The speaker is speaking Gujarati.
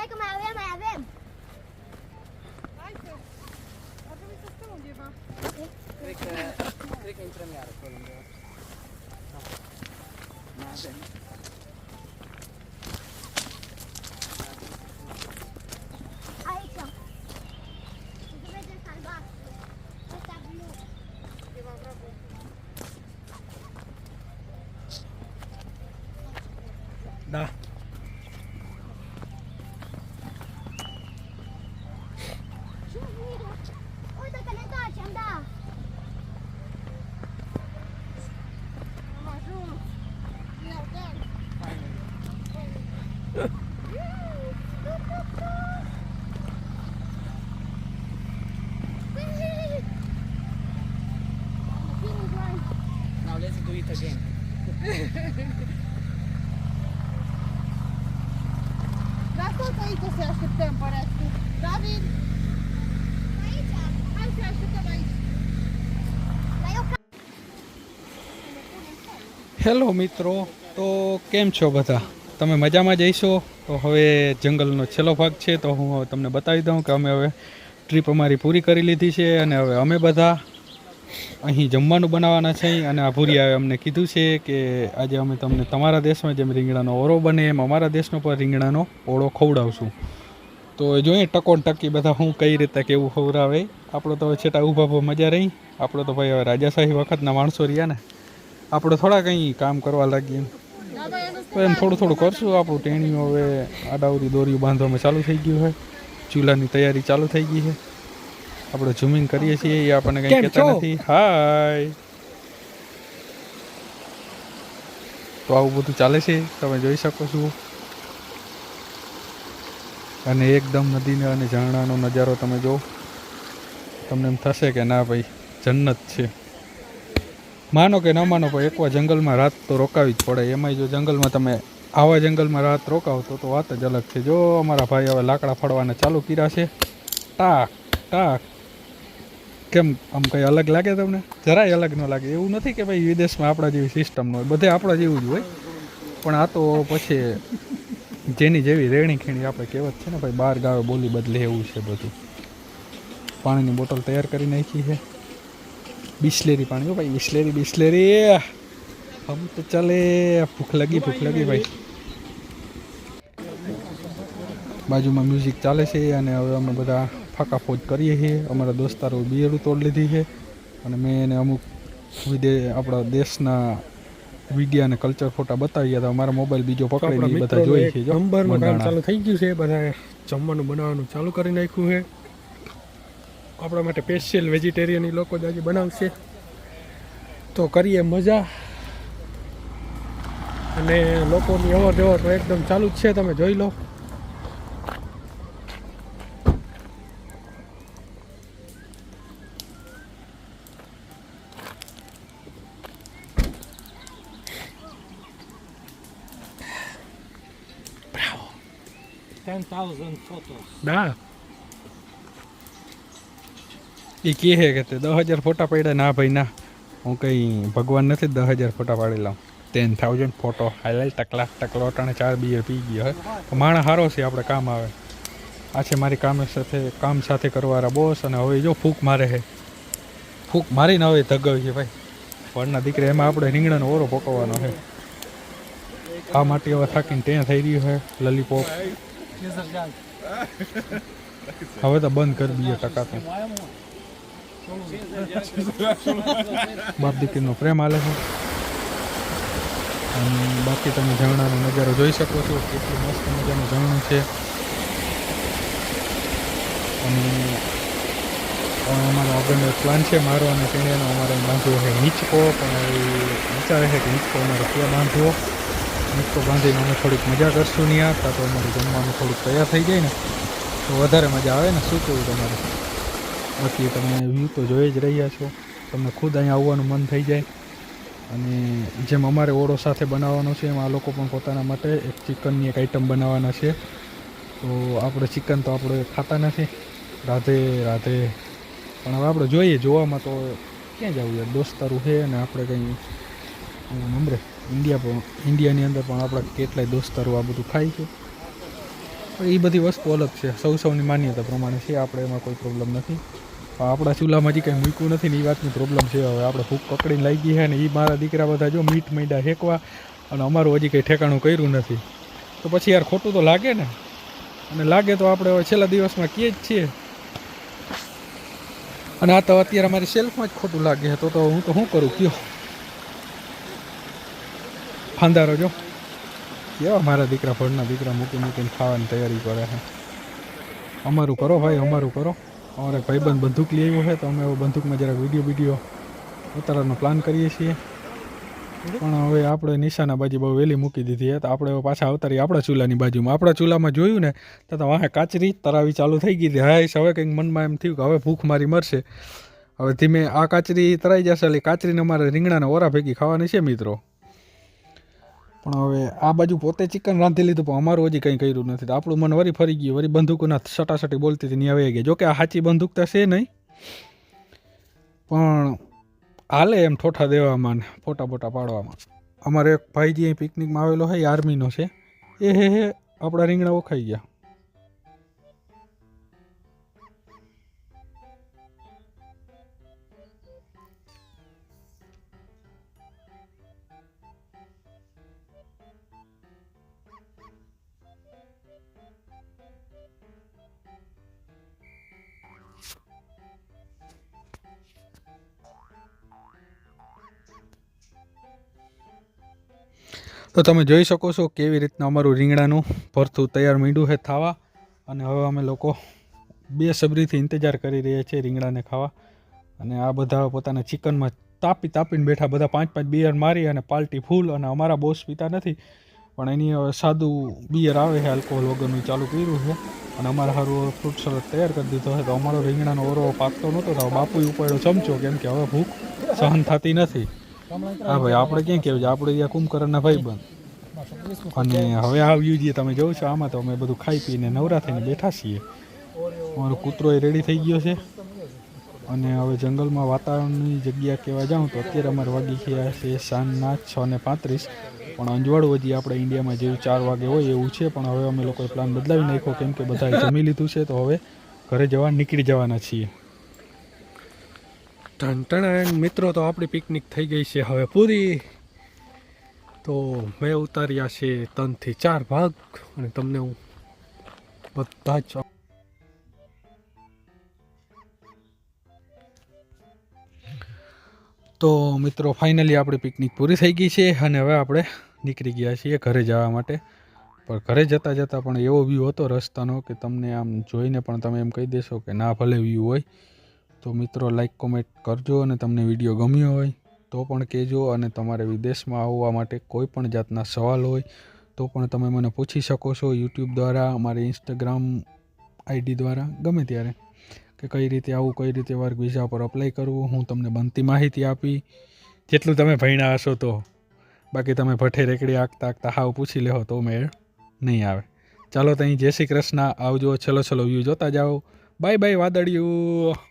hai că mai avem, mai avem. Hai că... Ar trebui să stăm undeva. Okay. Cred că... Cred că intrăm iară pe lângă. Da. Mai avem. Hello મિત્રો, તો કેમ છો બધા? તમે મજામાં જઈશો તો હવે જંગલનો છેલ્લો ભાગ છે, તો હું તમને બતાવી દઉં કે અમે હવે ટ્રીપ અમારી પૂરી કરી લીધી છે અને હવે અમે બધા અહીં જમવાનું બનાવવાના છે અને આ ભૂરિયાએ અમને કીધું છે કે આજે અમે તમને તમારા દેશમાં જેમ રીંગણાનો ઓરો બને એમ અમારા દેશનો પણ રીંગણાનો ઓળો ખવડાવશું. તો જોઈએ ટકોન ટકી બધા હું કઈ રીતે કેવું ખવડાવે. આપણો તો હવે છેટા ઊભા મજા રહી. આપણો તો ભાઈ હવે રાજાશાહી વખતના માણસો રહ્યા ને. આપણે થોડા કંઈ કામ કરવા લાગીએ. તો એમ થોડું થોડું કરશું. આપણું ટેણીઓ હવે આડાવરી દોરીઓ બાંધવામાં ચાલુ થઈ ગયું છે. ચૂલાની તૈયારી ચાલુ થઈ ગઈ છે. આપણે ઝૂમિંગ કરીએ છીએ એ આપણને કંઈ કહેતા નથી. હાય. તો આવું બધું ચાલે છે. તમે જોઈ શકો છો. અને એકદમ નદીને અને ઝરણાનો નજારો તમે જો. તમને એમ થશે કે ના ભાઈ જન્નત છે. માનો કે ન માનો, પણ એકવાર જંગલમાં રાત તો રોકાવી જ પડે. એમાંય જો જંગલમાં તમે આવા જંગલમાં રાત રોકાવ તો તો વાત જ અલગ છે. જો અમારા ભાઈ હવે લાકડા ફાડવાના ચાલુ કર્યા છે, ટાક ટાક. કેમ આમ કંઈ અલગ લાગે તમને? જરાય અલગ ન લાગે. એવું નથી કે ભાઈ વિદેશમાં આપણા જેવી સિસ્ટમ હોય. બધે આપણા જેવું જ હોય. પણ આ તો પછી જેની જેવી રેણી ખીણી આપણે કહેવત છે ને, ભાઈ બહાર ગાવે બોલી બદલે એવું છે બધું. પાણીની બોટલ તૈયાર કરી નાખી છે. બિસ્લેરી પાણી ભાઈ બિસ્લેરી બિસ્લેરી. હમ તો ચાલે ભૂખ લાગી ભૂખ લાગી ભાઈ. બાજુમાં મ્યુઝિક ચાલે છે અને હવે અમે બધા ફાકા ફોજ કરીએ છીએ. અમારા દોસ્તારો બિયરું તોડ લીધી છે અને મેં એને અમુક વિદે આપણા દેશના વિડીયા અને કલ્ચર ફોટા બતાવ્યા હતા. અમારા મોબાઈલ બીજો પકડી બધા જોઈએ છે નંબરનું કામ ચાલુ થઈ ગયું છે. બધા જમવાનું બનાવવાનું ચાલુ કરી નાખ્યું છે. આપણા માટે સ્પેશિયલ વેજીટેરિયન લોકો જ આજે બનાવશે. તો કરીએ મજા. અને લોકોની અવર જવર તો એકદમ ચાલુ જ છે તમે જોઈ લો. ના એ કહે કે તે દસ હજાર ફોટા પડ્યા. ના ભાઈ ના. હું કંઈ ભગવાન નથી દસ હજાર ફોટા પાડી લઉં. ટેન થાઉઝન્ડ ફોટો હાઈલાઈટ ટકલા ટકલો અટાણે ચાર બીયર પી ગયો હે માણસ સારો છે આપણે કામ આવે. આ છે મારી કામ સાથે કામ સાથે કરવાના બોસ અને હવે જો ફૂંક મારે છે. ફૂંક મારીને હવે ધગાવી છે ભાઈ. વરના દીકરા એમાં આપણે રીંગણાનો ઓરો પકવવાનો છે. આ માટે હવે થાકીને ત્યાં થઈ રહ્યું છે લલીપોપ. હવે તો બંધ કરી દઈએ ટકાતું બાપ દીકરીનો પ્રેમ હાલે છે. અને બાકી તમે ઝરણાનો નજારો જોઈ શકો છો. કેટલું મસ્ત મજાનું ઝરણું છે. અને અમારો આગળનો પ્લાન છે મારો અને તેણીનો. અમારે બાંધવો છે હિંચકો પણ વિચારે છે કે હિંચકો અમારે ક્યાં બાંધવો? હિંચકો બાંધીને અમે થોડીક મજા કરશું ત્યાં કાં તો અમારું જમવાનું થોડુંક તૈયાર થઈ જાય ને. તો વધારે મજા આવે ને? શું કેવું તમારે? બાકી તમે વ્યૂ તો જોઈ જ રહ્યા છો. તમને ખુદ અહીંયા આવવાનું મન થઈ જાય. અને જેમ અમારે ઓળો સાથે બનાવવાનો છે, એમ આ લોકો પણ પોતાના માટે એક ચિકનની એક આઈટમ બનાવવાના છે. તો આપણે ચિકન તો આપણે ખાતા નથી. રાધે રાધે. પણ હવે આપણે જોઈએ, જોવામાં તો ક્યાં જવું યાર? દોસ્તારું છે અને આપણે કંઈ નંબરે ઇન્ડિયા પણ ઇન્ડિયાની અંદર પણ આપણા કેટલાય દોસ્તારો આ બધું ખાય છે. એ બધી વસ્તુ અલગ છે. સૌ સૌની માન્યતા પ્રમાણે છે. આપણે એમાં કોઈ પ્રોબ્લેમ નથી. પણ આપણા ચૂલામાં હજી કંઈ મૂક્યું નથી ને એ વાતની પ્રોબ્લેમ છે. હવે આપણે ભૂખ પકડીને લાગી છે ને એ મારા દીકરા બધા જો મીઠ મીંડા હેકવા અને અમારું હજી કંઈ ઠેકાણું કર્યું નથી. તો પછી યાર ખોટું તો લાગે ને. અને લાગે તો આપણે હવે છેલ્લા દિવસમાં કહીએ જ છીએ. અને આ તો અત્યારે અમારી સેલ્ફમાં જ ખોટું લાગે તો તો હું તો શું કરું? કયો? ફાંદારો જો. કેવા મારા દીકરા ફળના દીકરા મૂકી મૂકીને ખાવાની તૈયારી કરે છે. અમારું કરો ભાઈ, અમારું કરો. અમારે ભાઈબંધ બંદૂક લઈ આવ્યો છે, તો અમે બંદૂકમાં જરાક વીડિયો વીડિયો ઉતારવાનો પ્લાન કરીએ છીએ. પણ હવે આપણે નિશાના બાજુ બહુ વહેલી મૂકી દીધી તો આપણે પાછા અવતારી આપણા ચૂલાની બાજુમાં. આપણા ચૂલામાં જોયું ને, તો વાહે કાચરી તરાવી ચાલુ થઈ ગઈ હતી. હા હવે કંઈક મનમાં એમ થયું કે હવે ભૂખ મારી મરશે. હવે ધીમે આ કાચરી તરાઈ જશે, એટલે કાચરીને અમારે રીંગણાના ઓરા ભેગી ખાવાની છે, મિત્રો. પણ હવે આ બાજુ પોતે ચિકન રાંધી લીધું, પણ અમારું હજી કંઈ કર્યું નથી. તો આપણું મન વરી ફરી ગયું, વરી બંદૂકોના સટાસટી બોલતી હતી હવે ગઈ. જોકે આ સાચી બંદૂકતા છે નહીં. પણ હાલે એમ ઠોઠા દેવામાં ને ફોટા ફોટા પાડવામાં. અમારે એક ભાઈજી અહીં પિકનિકમાં આવેલો હોય આર્મીનો છે. એ હે હે આપણા રીંગણા ઓખાઈ ગયા. તો તમે જોઈ શકો છો કેવી રીતના અમારું રીંગણાનું ભરથું તૈયાર મીંડું છે ખાવા. અને હવે અમે લોકો બે સબરીથી ઇંતજાર કરી રહ્યા છીએ રીંગણાને ખાવા. અને આ બધા પોતાના ચિકનમાં તાપી તાપીને બેઠા બધા પાંચ પાંચ બિયર મારી અને પાર્ટી ફૂલ અને અમારા બોસ પીતા નથી. પણ એની હવે સાદું બિયર આવે છે આલ્કોહોલ વગરનું ચાલુ કર્યું છે. અને અમારા સારું ફ્રૂટ સલાડ તૈયાર કરી દીધો છે. તો અમારો રીંગણાનો ઓરો પાકતો નહોતો, તો બાપુ ઉપાડ્યો ચમચો, કેમ કે હવે ભૂખ સહન થતી નથી. હા ભાઈ, આપણે ક્યાં કહેવું છે? આપણે ત્યાં કુંભકરણના ભાઈ બંધ. અને હવે આ વ્યૂ જે તમે જોવો છો, આમાં તો અમે બધું ખાઈ પીને નવરા થઈને બેઠા છીએ. અમારો કૂતરો એ રેડી થઈ ગયો છે. અને હવે જંગલમાં વાતાવરણની જગ્યા કહેવા જાઉં તો અત્યારે અમારે વાગી ગયા છે સાંજના છ ને પાંત્રીસ. પણ અંજવાળું હજી આપણે ઇન્ડિયામાં જેવું ચાર વાગે હોય એવું છે, પણ હવે અમે લોકોએ પ્લાન બદલાવી નાખ્યો, કેમ કે બધાએ જમી લીધું છે. તો હવે ઘરે જવા નીકળી જવાના છીએ. ટણ મિત્રો, તો આપણી પિકનિક થઈ ગઈ છે હવે પૂરી. તો મેં ઉતાર્યા છે ત્રણથી ચાર ભાગ અને તમને હું બધા જ તો મિત્રો ફાઇનલી આપણી પિકનિક પૂરી થઈ ગઈ છે અને હવે આપણે નીકળી ગયા છીએ ઘરે જવા માટે. પણ ઘરે જતાં જતાં પણ એવો વ્યૂ હતો રસ્તાનો કે તમને આમ જોઈને પણ તમે એમ કહી દેશો કે ના, ભલે વ્યૂ હોય. તો મિત્રો લાઇક કોમેન્ટ કરજો અને તમને વીડિયો ગમ્યો હોય તો પણ કહેજો અને તમારે વિદેશમાં આવવા માટે કોઈ પણ જાતના સવાલ હોય તો પણ તમે મને પૂછી શકો છો યુટ્યુબ દ્વારા, અમારી ઇન્સ્ટાગ્રામ આઈડી દ્વારા, ગમે ત્યારે. કે કઈ રીતે આવું, કઈ રીતે વર્ક વિઝા પર અપ્લાય કરવું, હું તમને બનતી માહિતી આપી. જેટલું તમે ભણ્યા હશો તો. બાકી તમે ભઠ્ઠે રેકડી આંકતા આંકતા હાવ પૂછી લેહો તો મેળ નહીં આવે. ચાલો ત્યાં જય શ્રી કૃષ્ણ. આવજો, છેલ્લો છેલ્લો વ્યૂ જોતા જાઓ. Bye bye વાદળિયું.